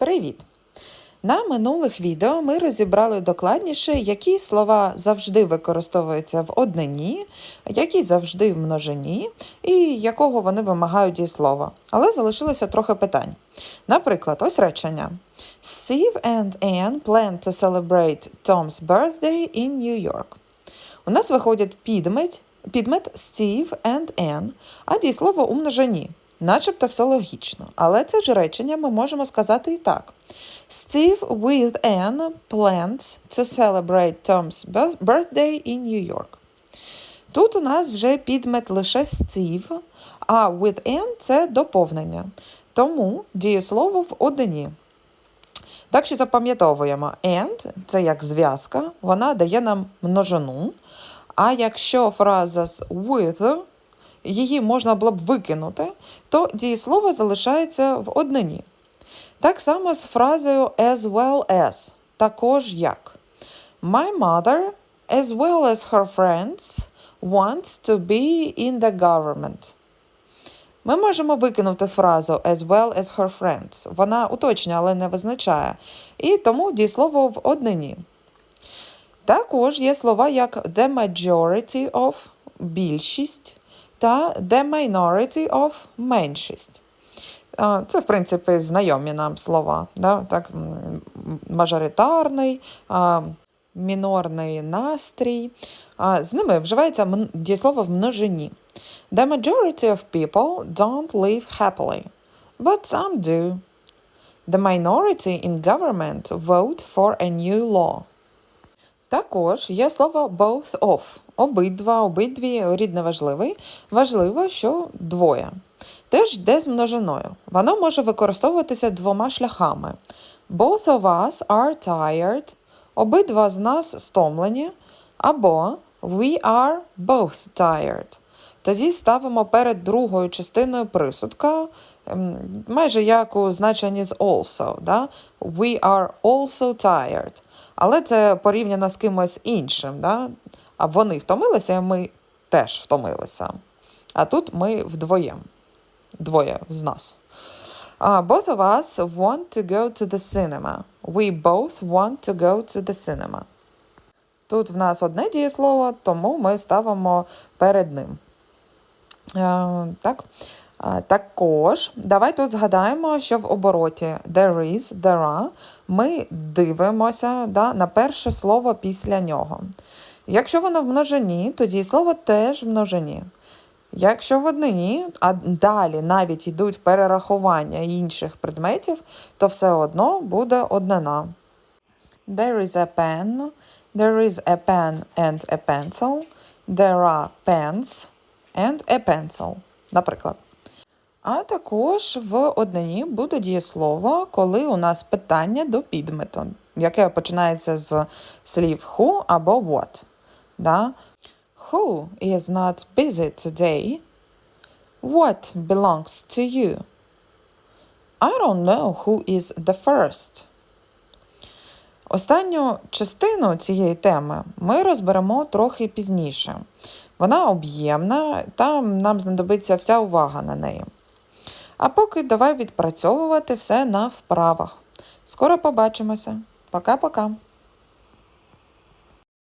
Привіт! На минулих відео ми розібрали докладніше, які слова завжди використовуються в однині, які завжди в множині, і якого вони вимагають дієслова. Але залишилося трохи питань. Наприклад, ось речення: Steve and Anne plan to celebrate Tom's birthday in New York. У нас виходить підмет, підмет Steve and Anne, а дієслово у множині. Начебто все логічно, але це ж речення ми можемо сказати і так. Steve with Anne plans to celebrate Tom's birthday in New York. Тут у нас вже підмет лише Steve, а with Anne – це доповнення. Тому дієслово в однині. Так що запам'ятовуємо and – це як зв'язка, вона дає нам множину. А якщо фраза з with, її можна було б викинути, то дієслово залишається в однині. Так само з фразою as well as, також як. My mother, as well as her friends, wants to be in the government. Ми можемо викинути фразу as well as her friends. Вона уточнює, але не визначає. І тому дієслово в однині. Також є слова як the majority of більшість та the minority of меншість. Це, в принципі, знайомі нам слова. Да? Так, мажоритарний, мінорний настрій. З ними вживається дієслово в множині. The majority of people don't live happily, but some do. The minority in government vote for a new law. Також є слово both of. Обидва, обидві рід неважливий. Важливо, що двоє. Теж йде з множиною. Воно може використовуватися двома шляхами. Both of us are tired. Обидва з нас стомлені. Або we are both tired. Тоді ставимо перед другою частиною присудка, ем, майже як у значенні з also. Да? We are also tired. Але це порівняно з кимось іншим. Да? А вони втомилися, і ми теж втомилися. А тут ми вдвоєм. Двоє з нас. Uh, both of us want to go to the cinema. We both want to go to the cinema. Тут в нас одне дієслово, тому ми ставимо перед ним. Е, так. А, Також давай тут згадаємо, що в обороті there is, there are, ми дивимося да, на перше слово після нього. Якщо воно в множині, то дієслово теж в множині. Якщо в однині, а далі навіть йдуть перерахування інших предметів, то все одно буде однина. There is a pen, there is a pen and a pencil, there are pens and a pencil, наприклад. А також в однині буде дієслово, коли у нас питання до підмету, яке починається з слів who або what. Да? Who is not busy today? What belongs to you? I don't know who is the first. Останню частину цієї теми ми розберемо трохи пізніше. Вона об'ємна, та нам знадобиться вся увага на неї. А поки давай відпрацьовувати все на вправах. Скоро побачимося. Пока-пока.